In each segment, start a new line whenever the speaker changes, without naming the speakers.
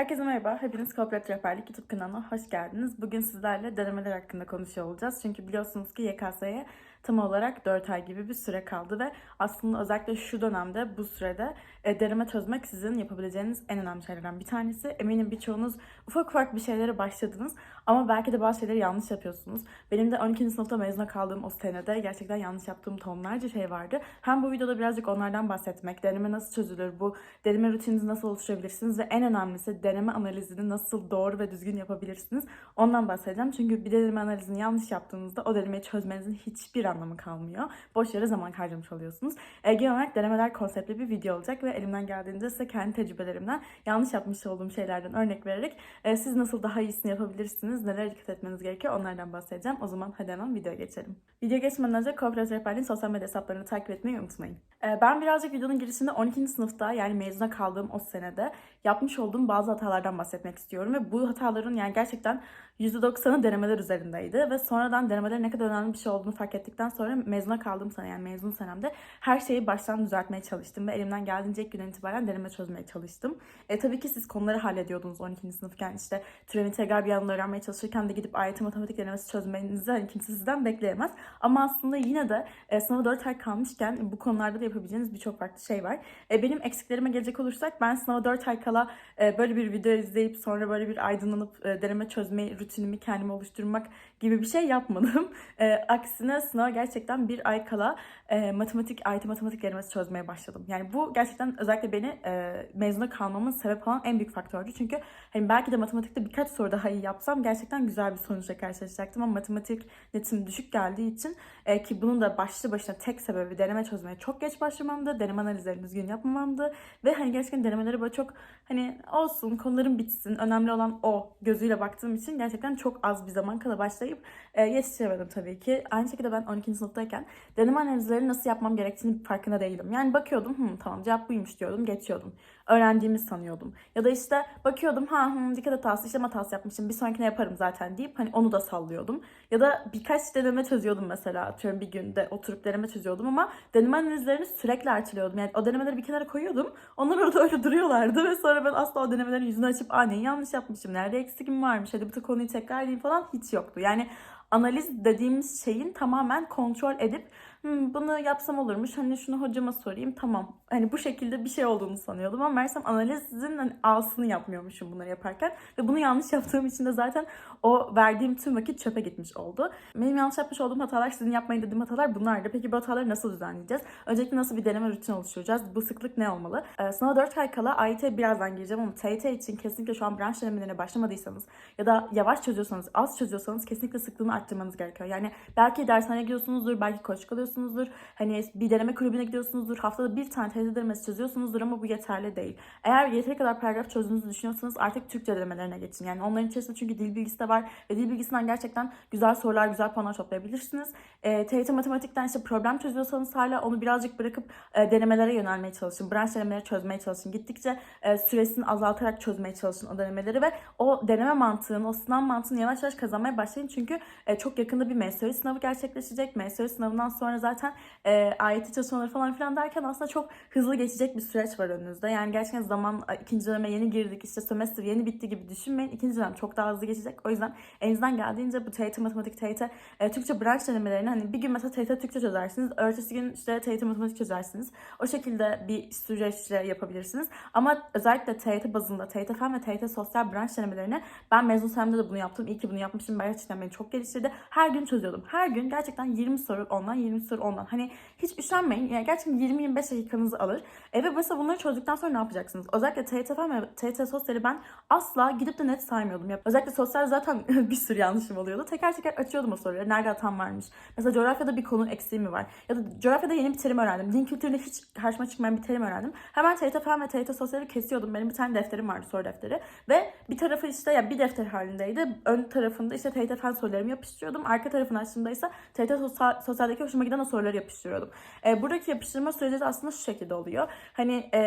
Herkese merhaba. Hepiniz Corporate Rehberlik YouTube kanalına hoş geldiniz. Bugün sizlerle denemeler hakkında konuşuyor olacağız. Çünkü biliyorsunuz ki YKS'ye tam olarak 4 ay gibi bir süre kaldı ve aslında özellikle şu dönemde bu sürede e, deneme çözmek sizin yapabileceğiniz en önemli şeylerden bir tanesi. Eminim birçoğunuz ufak ufak bir şeylere başladınız ama belki de bazı şeyleri yanlış yapıyorsunuz. Benim de 12. sınıfta mezuna kaldığım o senede gerçekten yanlış yaptığım tonlarca şey vardı. Hem bu videoda birazcık onlardan bahsetmek, deneme nasıl çözülür, bu deneme rutininizi nasıl oluşturabilirsiniz ve en önemlisi deneme analizini nasıl doğru ve düzgün yapabilirsiniz ondan bahsedeceğim. Çünkü bir deneme analizini yanlış yaptığınızda o denemeyi çözmenizin hiçbir anlamı kalmıyor. Boş yere zaman harcamış oluyorsunuz. E, genel olarak denemeler konseptli bir video olacak ve elimden geldiğince size kendi tecrübelerimden yanlış yapmış olduğum şeylerden örnek vererek e, siz nasıl daha iyisini yapabilirsiniz, neler dikkat etmeniz gerekiyor onlardan bahsedeceğim. O zaman hadi hemen videoya geçelim. Video geçmeden önce Corporate Rehberliğin sosyal medya hesaplarını takip etmeyi unutmayın. E, ben birazcık videonun girişinde 12. sınıfta yani mezuna kaldığım o senede yapmış olduğum bazı hatalardan bahsetmek istiyorum ve bu hataların yani gerçekten %90'ı denemeler üzerindeydi ve sonradan denemelerin ne kadar önemli bir şey olduğunu fark ettikten sonra mezuna kaldığım sene yani mezun senemde her şeyi baştan düzeltmeye çalıştım ve elimden geldiğince ilk günden itibaren deneme çözmeye çalıştım. E, tabii ki siz konuları hallediyordunuz 12. sınıfken işte türev integral bir yanını öğrenmeye çalışırken de gidip AYT matematik denemesi çözmenizi hani kimse sizden bekleyemez. Ama aslında yine de e, sınava 4 ay kalmışken bu konularda da yapabileceğiniz birçok farklı şey var. E, benim eksiklerime gelecek olursak ben sınava 4 ay kala e, böyle bir video izleyip sonra böyle bir aydınlanıp e, deneme çözme rutinimi kendime oluşturmak gibi bir şey yapmadım. E, aksine sınava gerçekten bir ay kala e, matematik, AYT matematik denemesi çözmeye başladım. Yani bu gerçekten özellikle beni e, mezuna kalmamın sebep olan en büyük faktördü. Çünkü hani belki de matematikte birkaç soru daha iyi yapsam gerçekten güzel bir sonuçla karşılaşacaktım. Ama matematik netim düşük geldiği için e, ki bunun da başlı başına tek sebebi deneme çözmeye çok geç başlamamdı. Deneme analizlerini düzgün yapmamamdı. Ve hani gerçekten denemelere böyle çok hani olsun konuların bitsin önemli olan o gözüyle baktığım için gerçekten çok az bir zaman kala başlayıp e, yetiştiremedim tabii ki. Aynı şekilde ben 12. sınıftayken deneme analizleri nasıl yapmam gerektiğini farkında değilim. Yani bakıyordum Hı, tamam cevap buymuş diyordum geçiyordum. Öğrendiğimi sanıyordum. Ya da işte bakıyordum ha hı, dikkat hatası işlem hatası yapmışım bir sonrakine yaparım zaten deyip hani onu da sallıyordum. Ya da birkaç deneme çözüyordum mesela atıyorum bir günde oturup deneme çözüyordum ama deneme analizlerini sürekli erteliyordum. Yani o denemeleri bir kenara koyuyordum. Onlar orada öyle duruyorlardı ve sonra ben asla o denemelerin yüzünü açıp aa neyi yanlış yapmışım, nerede eksikim varmış, hadi bu konuyu tekrarlayayım falan hiç yoktu. Yani analiz dediğimiz şeyin tamamen kontrol edip "Hmm, bunu yapsam olurmuş hani şunu hocama sorayım tamam hani bu şekilde bir şey olduğunu sanıyordum ama meğersem analizin hani A'sını yapmıyormuşum bunları yaparken ve bunu yanlış yaptığım için de zaten o verdiğim tüm vakit çöpe gitmiş oldu. Benim yanlış yapmış olduğum hatalar sizin yapmayın dediğim hatalar bunlardı. Peki bu hataları nasıl düzenleyeceğiz? Öncelikle nasıl bir deneme rutini oluşturacağız? Bu sıklık ne olmalı? Ee, sınava 4 ay kala AYT birazdan gireceğim ama TYT için kesinlikle şu an branş denemelerine başlamadıysanız ya da yavaş çözüyorsanız, az çözüyorsanız kesinlikle sıklığını arttırmanız gerekiyor. Yani belki dershaneye gidiyorsunuzdur, belki koçluk alıyorsunuzdur, hani bir deneme kulübüne gidiyorsunuzdur, haftada bir tane TYT denemesi çözüyorsunuzdur ama bu yeterli değil. Eğer yeteri kadar paragraf çözdüğünüzü düşünüyorsanız artık Türkçe denemelerine geçin. Yani onların içerisinde çünkü dil bilgisi de var ve dil bilgisinden gerçekten güzel sorular, güzel puanlar toplayabilirsiniz. E, TYT matematikten işte problem çözüyorsanız hala onu birazcık bırakıp e, denemelere yönelmeye çalışın. Branş denemeleri çözmeye çalışın. Gittikçe e, süresini azaltarak çözmeye çalışın o denemeleri ve o deneme mantığını, o sınav mantığını yavaş yavaş kazanmaya başlayın. Çünkü e, çok yakında bir MSÖ sınavı gerçekleşecek. MSÖ sınavından sonra zaten e, AYT çalışmaları falan filan derken aslında çok hızlı geçecek bir süreç var önünüzde. Yani gerçekten zaman ikinci döneme yeni girdik, işte sömestr yeni bitti gibi düşünmeyin. İkinci dönem çok daha hızlı geçecek. O yüzden elinizden geldiğince bu TYT matematik, TYT e, Türkçe branş denemelerini hani bir gün mesela TYT Türkçe çözersiniz. Ertesi gün işte TYT matematik çözersiniz. O şekilde bir süreçle yapabilirsiniz. Ama özellikle TYT bazında TYT fen ve TYT sosyal branş denemelerini ben mezun senemde de bunu yaptım. İyi ki bunu yapmışım. Gerçekten beni çok geliştirdi. Her gün çözüyordum. Her gün gerçekten 20 soru ondan 20 soru ondan. Hani hiç üşenmeyin. Yani gerçekten 20-25 dakikanızı alır. E ve mesela bunları çözdükten sonra ne yapacaksınız? Özellikle TYT fen ve TYT sosyali ben asla gidip de net saymıyordum. Ya, özellikle sosyal zaten bir sürü yanlışım oluyordu. Teker teker açıyordum o soruları. Nerede hatam varmış? Mesela coğrafyada bir konu eksiği mi var? Ya da coğrafyada yeni bir terim öğrendim. Din kültüründe hiç karşıma çıkmayan bir terim öğrendim. Hemen TYT fen ve TYT sosyali kesiyordum. Benim bir tane defterim vardı soru defteri. Ve bir tarafı işte ya bir defter halindeydi. Ön tarafında işte TYT fen sorularımı yapıştırıyordum. Arka tarafını açtığımda ise TYT sosyal, sosyaldeki hoşuma giden o soruları yapıştırıyordum. E, buradaki yapıştırma süreci de aslında şu şekilde oluyor. Hani e,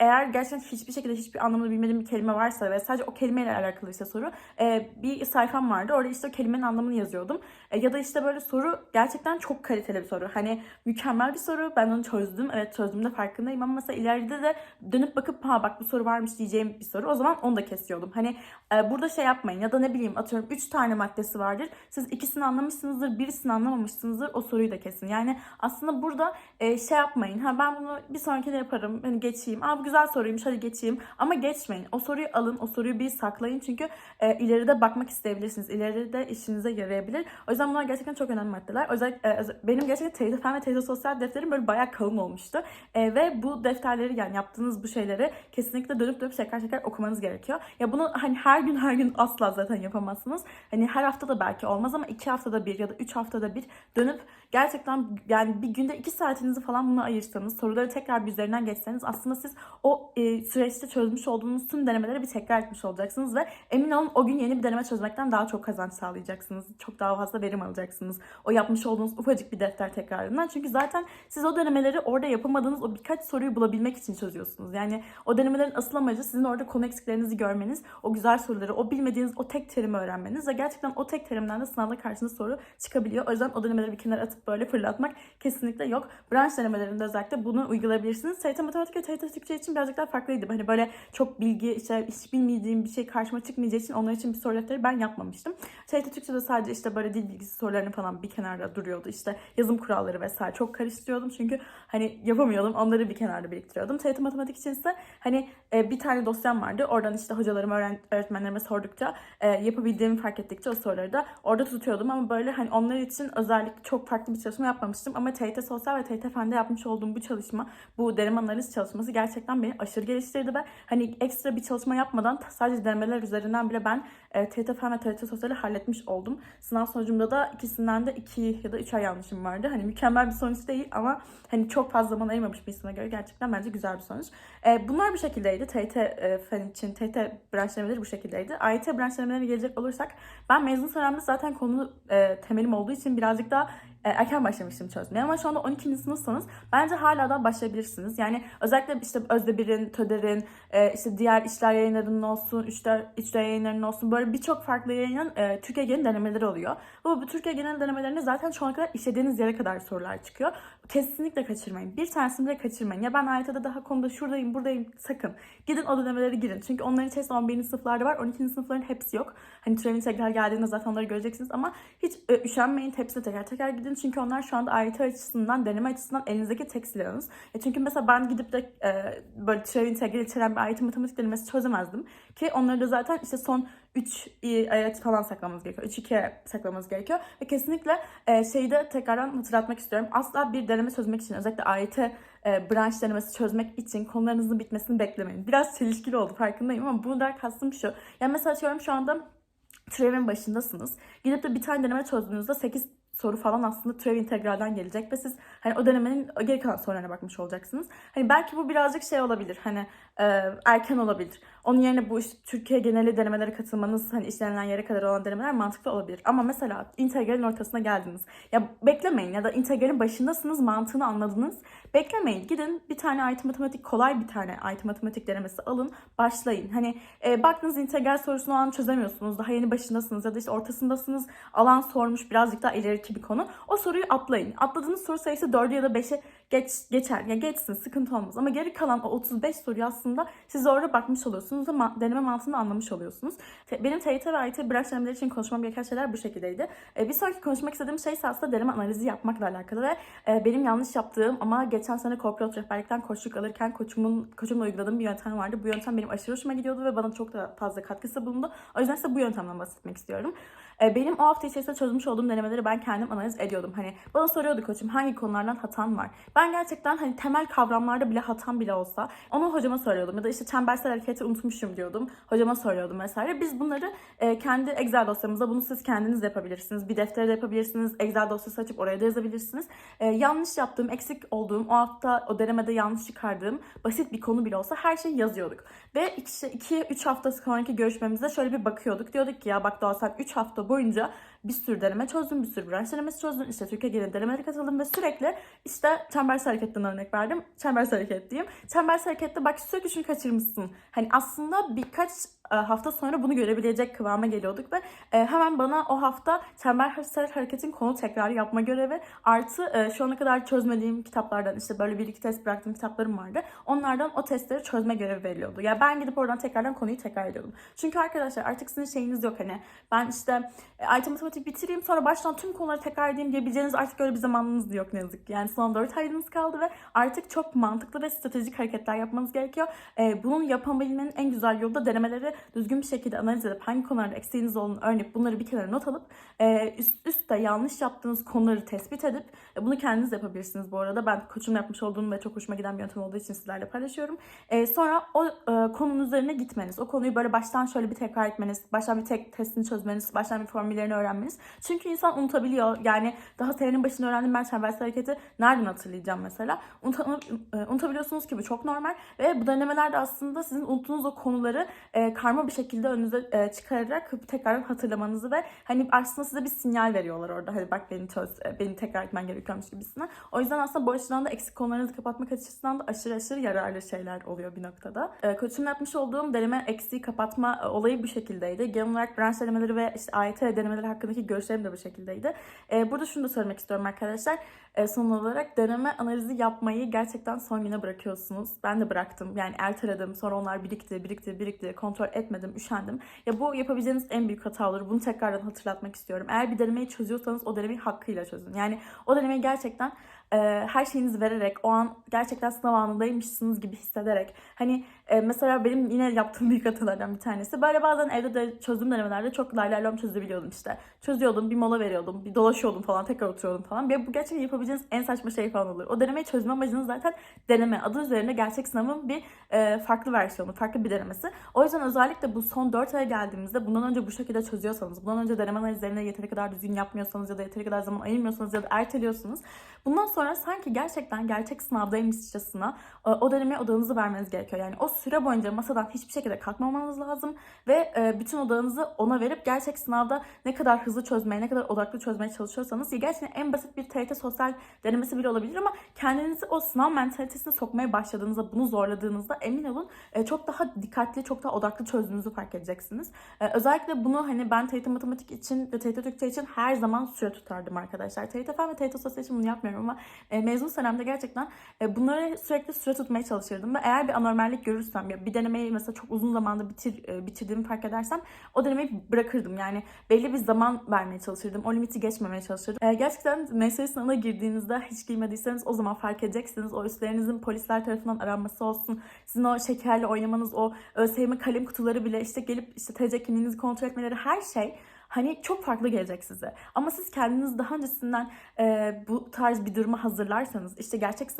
eğer gerçekten hiçbir şekilde hiçbir anlamını bilmediğim bir kelime varsa ve sadece o kelimeyle alakalıysa soru e, bir sayfam vardı. Orada işte o kelimenin anlamını yazıyordum. E, ya da işte böyle soru gerçekten çok kaliteli bir soru. Hani mükemmel bir soru. Ben onu çözdüm. Evet çözdüğümde farkındayım ama mesela ileride de dönüp bakıp ha bak bu soru varmış diyeceğim bir soru. O zaman onu da kesiyordum. Hani e, burada şey yapmayın ya da ne bileyim atıyorum 3 tane maddesi vardır. Siz ikisini anlamışsınızdır, birisini anlamamışsınızdır. O soruyu da kesin. Yani aslında burada e, şey yapmayın. Ha ben bunu bir sonrakinde yaparım. Hani geçeyim. Aa güzel soruymuş hadi geçeyim. Ama geçmeyin. O soruyu alın. O soruyu bir saklayın. Çünkü e, ileride bakmak isteyebilirsiniz. İleride de işinize yarayabilir. O yüzden bunlar gerçekten çok önemli maddeler. Özellikle e, benim gerçekten teyze fen ve teyze sosyal defterim böyle bayağı kalın olmuştu. E, ve bu defterleri yani yaptığınız bu şeyleri kesinlikle dönüp dönüp tekrar tekrar okumanız gerekiyor. Ya bunu hani her gün her gün asla zaten yapamazsınız. Hani her hafta da belki olmaz ama iki haftada bir ya da üç haftada bir dönüp gerçekten yani bir günde iki saatinizi falan buna ayırsanız, soruları tekrar bir üzerinden geçseniz aslında siz o e, süreçte çözmüş olduğunuz tüm denemeleri bir tekrar etmiş olacaksınız ve emin olun o gün yeni bir deneme çözmekten daha çok kazanç sağlayacaksınız. Çok daha fazla verim alacaksınız. O yapmış olduğunuz ufacık bir defter tekrarından. Çünkü zaten siz o denemeleri orada yapamadığınız o birkaç soruyu bulabilmek için çözüyorsunuz. Yani o denemelerin asıl amacı sizin orada konu eksiklerinizi görmeniz, o güzel soruları, o bilmediğiniz o tek terimi öğrenmeniz ve gerçekten o tek terimden de sınavda karşınıza soru çıkabiliyor. O yüzden o denemeleri bir kenara atıp böyle fırlatmak kesinlikle yok. Branş denemelerinde özellikle bunu uygulayabilirsiniz. TYT Matematik ve TYT Türkçe için birazcık daha farklıydı. Hani böyle çok bilgi, işte hiç bilmediğim bir şey karşıma çıkmayacağı için onlar için bir soru defteri ben yapmamıştım. TYT Türkçe'de sadece işte böyle dil bilgisi sorularını falan bir kenarda duruyordu. İşte yazım kuralları vesaire çok karıştırıyordum. Çünkü hani yapamıyordum. Onları bir kenarda biriktiriyordum. TYT Matematik için ise hani e, bir tane dosyam vardı. Oradan işte hocalarıma, öğretmenlerime sordukça e, yapabildiğimi fark ettikçe o soruları da orada tutuyordum. Ama böyle hani onlar için özellikle çok farklı bir çalışma yapmamıştım. Ama TYT Sosyal ve TYT Fen'de yapmış olduğum bu çalışma, bu deneme analiz çalışması gerçekten beni aşırı geliştirdi ve hani ekstra bir çalışma yapmadan sadece denemeler üzerinden bile ben e, TYT Fen ve TYT Sosyal'i halletmiş oldum. Sınav sonucumda da ikisinden de 2 ya da 3 ay yanlışım vardı. Hani mükemmel bir sonuç değil ama hani çok fazla zaman ayırmamış bir insana göre gerçekten bence güzel bir sonuç. E, bunlar bu şekildeydi. TYT e, Fen için TYT branş denemeleri bu şekildeydi. AYT branş denemelerine gelecek olursak ben mezun senemde zaten konu e, temelim olduğu için birazcık daha erken başlamıştım çözmeye ama şu anda 12. sınıfsanız bence hala da başlayabilirsiniz. Yani özellikle işte Özdebir'in, Töder'in, e, işte diğer işler yayınlarının olsun, üçler, üçler yayınlarının olsun böyle birçok farklı yayının e, Türkiye genel denemeleri oluyor. Bu, bu Türkiye genel denemelerinde zaten şu ana kadar işlediğiniz yere kadar sorular çıkıyor. Kesinlikle kaçırmayın. Bir tanesini bile kaçırmayın. Ya ben AYT'de daha konuda şuradayım, buradayım sakın. Gidin o denemeleri girin. Çünkü onların içerisinde 11. sınıflarda var. 12. sınıfların hepsi yok. Hani türevin tekrar geldiğinde zaten onları göreceksiniz ama hiç e, üşenmeyin. Hepsine teker teker gidin. Çünkü onlar şu anda AYT açısından, deneme açısından elinizdeki tek silahınız. E çünkü mesela ben gidip de e, böyle türev integral içeren bir AYT matematik denemesi çözemezdim. Ki onları da zaten işte son 3 ayet falan saklamamız gerekiyor. 3-2'ye saklamamız gerekiyor. Ve kesinlikle e, şeyi de tekrardan hatırlatmak istiyorum. Asla bir deneme çözmek için özellikle AYT e, branş denemesi çözmek için konularınızın bitmesini beklemeyin. Biraz çelişkili oldu farkındayım ama bundan kastım şu. Yani mesela atıyorum şu anda türevin başındasınız. Gidip de bir tane deneme çözdüğünüzde 8 soru falan aslında türev integralden gelecek ve siz hani o denemenin geri kalan sorularına bakmış olacaksınız. Hani belki bu birazcık şey olabilir. Hani e, erken olabilir. Onun yerine bu işte Türkiye geneli denemelere katılmanız hani işlenen yere kadar olan denemeler mantıklı olabilir. Ama mesela integralin ortasına geldiniz. Ya beklemeyin ya da integralin başındasınız mantığını anladınız. Beklemeyin. Gidin bir tane ayet matematik kolay bir tane ayet matematik denemesi alın. Başlayın. Hani e, baktınız integral sorusunu o an çözemiyorsunuz. Daha yeni başındasınız ya da işte ortasındasınız. Alan sormuş birazcık daha ileriki bir konu. O soruyu atlayın. Atladığınız soru sayısı 4'e ya da 5'e geç, geçer. Ya geçsin sıkıntı olmaz. Ama geri kalan o 35 soruyu aslında siz orada bakmış oluyorsunuz ve deneme mantığını anlamış oluyorsunuz. Benim TYT ve AYT branş denemeleri için konuşmam gereken şeyler bu şekildeydi. E, bir sonraki konuşmak istediğim şey aslında deneme analizi yapmakla alakalı ve e, benim yanlış yaptığım ama geçen sene korporat rehberlikten koçluk alırken koçumun, koçumla uyguladığım bir yöntem vardı. Bu yöntem benim aşırı hoşuma gidiyordu ve bana çok da fazla katkısı bulundu. O yüzden size bu yöntemden bahsetmek istiyorum. E, benim o hafta içerisinde çözmüş olduğum denemeleri ben kendim analiz ediyordum. Hani bana soruyordu koçum hangi konulardan hatan var. Ben gerçekten hani temel kavramlarda bile hatam bile olsa onu hocama soruyordum. Ya da işte çembersel hareketi unutmuşum diyordum. Hocama soruyordum vesaire. Biz bunları e, kendi Excel dosyamızda bunu siz kendiniz yapabilirsiniz. Bir deftere de yapabilirsiniz. Excel dosyası açıp oraya da yazabilirsiniz. E, yanlış yaptığım, eksik olduğum, o hafta o denemede yanlış çıkardığım basit bir konu bile olsa her şeyi yazıyorduk. Ve 2-3 hafta sonraki görüşmemizde şöyle bir bakıyorduk. Diyorduk ki ya bak Doğa sen 3 hafta boyunca bir sürü deneme çözdüm, bir sürü branş denemesi çözdüm. İşte Türkiye genelinde denemelere katıldım ve sürekli işte çembersi hareketten örnek verdim. Çembersi hareket diyeyim. Çembersi harekette bak sürekli şunu kaçırmışsın. Hani aslında birkaç hafta sonra bunu görebilecek kıvama geliyorduk ve e, hemen bana o hafta çembersel hareketin konu tekrar yapma görevi artı e, şu ana kadar çözmediğim kitaplardan işte böyle bir iki test bıraktığım kitaplarım vardı. Onlardan o testleri çözme görevi veriliyordu. Yani ben gidip oradan tekrardan konuyu tekrar ediyordum. Çünkü arkadaşlar artık sizin şeyiniz yok hani ben işte e, IT matematik bitireyim sonra baştan tüm konuları tekrar edeyim diyebileceğiniz artık öyle bir zamanınız yok ne yazık ki. Yani son 4 ayınız kaldı ve artık çok mantıklı ve stratejik hareketler yapmanız gerekiyor. E, bunun yapabilmenin en güzel yolu da denemeleri düzgün bir şekilde analiz edip hangi konularda eksiğiniz olduğunu öğrenip bunları bir kenara not alıp e, üst üste yanlış yaptığınız konuları tespit edip e, bunu kendiniz yapabilirsiniz bu arada. Ben koçum yapmış olduğum ve çok hoşuma giden bir yöntem olduğu için sizlerle paylaşıyorum. E, sonra o konunun üzerine gitmeniz. O konuyu böyle baştan şöyle bir tekrar etmeniz. Baştan bir tek testini çözmeniz. Baştan bir formüllerini öğrenmeniz. Çünkü insan unutabiliyor. Yani daha senenin başında öğrendim ben çembersel hareketi nereden hatırlayacağım mesela. Unuta, unutabiliyorsunuz ki bu çok normal. Ve bu denemelerde aslında sizin unuttuğunuz o konuları e, karma bir şekilde önünüze e, çıkararak tekrardan hatırlamanızı ve hani aslında size bir sinyal veriyorlar orada. Hadi bak beni çöz, e, beni tekrar etmen gerekiyormuş gibisinden. O yüzden aslında bu açıdan da eksik konularınızı kapatmak açısından da aşırı aşırı yararlı şeyler oluyor bir noktada. E, koçumla yapmış olduğum deneme eksiği kapatma e, olayı bu şekildeydi. Genel olarak branş denemeleri ve işte AYT denemeleri hakkındaki görüşlerim de bu şekildeydi. E, burada şunu da söylemek istiyorum arkadaşlar. E, son olarak deneme analizi yapmayı gerçekten son güne bırakıyorsunuz. Ben de bıraktım. Yani erteledim. Sonra onlar birikti, birikti, birikti. Kontrol etmedim, üşendim. Ya bu yapabileceğiniz en büyük hata olur. Bunu tekrardan hatırlatmak istiyorum. Eğer bir denemeyi çözüyorsanız o denemeyi hakkıyla çözün. Yani o denemeyi gerçekten e, her şeyinizi vererek, o an gerçekten sınav anındaymışsınız gibi hissederek. Hani e, mesela benim yine yaptığım büyük hatalardan bir tanesi. Böyle bazen evde de çözdüğüm denemelerde çok lay lay lom çözebiliyordum işte. Çözüyordum, bir mola veriyordum, bir dolaşıyordum falan, tekrar oturuyordum falan. Ve bu gerçekten yapabileceğiniz en saçma şey falan olur. O denemeyi çözme amacınız zaten deneme. Adı üzerinde gerçek sınavın bir e, farklı versiyonu, farklı bir denemesi. O yüzden özellikle bu son 4 aya geldiğimizde bundan önce bu şekilde çözüyorsanız, bundan önce deneme analizlerini yeteri kadar düzgün yapmıyorsanız ya da yeteri kadar zaman ayırmıyorsanız ya da erteliyorsunuz. Bundan sonra sanki gerçekten gerçek sınavdaymışçasına e, o denemeye odağınızı vermeniz gerekiyor. Yani o süre boyunca masadan hiçbir şekilde kalkmamanız lazım ve e, bütün odağınızı ona verip gerçek sınavda ne kadar hızlı çözmeye, ne kadar odaklı çözmeye çalışıyorsanız ya gerçekten en basit bir TRT sosyal denemesi bile olabilir ama kendinizi o sınav mentalitesine sokmaya başladığınızda, bunu zorladığınızda emin olun e, çok daha dikkatli, çok daha odaklı çözdüğünüzü fark edeceksiniz. Özellikle bunu hani ben TRT matematik için ve TRT Türkçe için her zaman süre tutardım arkadaşlar. TRT fen ve TRT sosyal için bunu yapmıyorum ama mezun senemde gerçekten bunları sürekli süre tutmaya çalışırdım ve eğer bir anormallik görürsem ya bir denemeyi mesela çok uzun zamanda bitir, bitirdiğimi fark edersem o denemeyi bırakırdım. Yani belli bir zaman vermeye çalışırdım. O limiti geçmemeye çalışırdım. Gerçekten mesai sınavına girdiğinizde hiç girmediyseniz o zaman fark edeceksiniz. O üstlerinizin polisler tarafından aranması olsun. Sizin o şekerle oynamanız, o ÖSYM kalem kutuları bile işte gelip işte TC kimliğinizi kontrol etmeleri her şey hani çok farklı gelecek size. Ama siz kendiniz daha öncesinden e, bu tarz bir duruma hazırlarsanız işte gerçek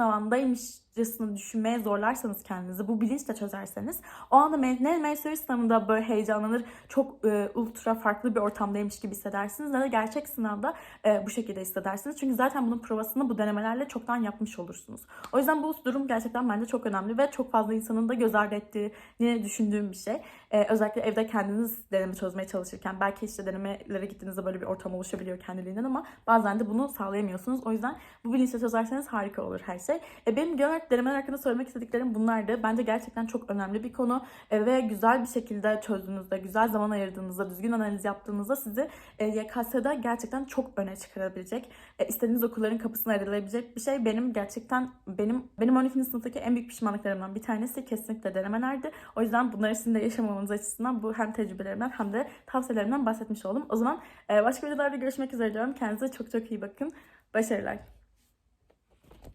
sınavındaymışçasını düşünmeye zorlarsanız kendinizi bu bilinçle çözerseniz o anda ne MSÜ sınavında böyle heyecanlanır çok e, ultra farklı bir ortamdaymış gibi hissedersiniz ne de gerçek sınavda e, bu şekilde hissedersiniz. Çünkü zaten bunun provasını bu denemelerle çoktan yapmış olursunuz. O yüzden bu durum gerçekten bence çok önemli ve çok fazla insanın da göz ardı ettiğini düşündüğüm bir şey. E, özellikle evde kendiniz deneme çözmeye çalışırken belki işte denemelere gittiğinizde böyle bir ortam oluşabiliyor kendiliğinden ama bazen de bunu sağlayamıyorsunuz. O yüzden bu bilinçle çözerseniz harika olur her şey. E, benim genel denemeler hakkında söylemek istediklerim bunlardı. Bence gerçekten çok önemli bir konu e, ve güzel bir şekilde çözdüğünüzde, güzel zaman ayırdığınızda, düzgün analiz yaptığınızda sizi e, YKS'de gerçekten çok öne çıkarabilecek, e, istediğiniz okulların kapısını aralayabilecek bir şey. Benim gerçekten benim benim 12. sınıftaki en büyük pişmanlıklarımdan bir tanesi kesinlikle denemelerdi. O yüzden bunları sizin de yaşamamanız açısından bu hem tecrübelerimden hem de tavsiyelerimden bahsetmiş oldum. O zaman başka videolarda görüşmek üzere diyorum. Kendinize çok çok iyi bakın. Başarılar.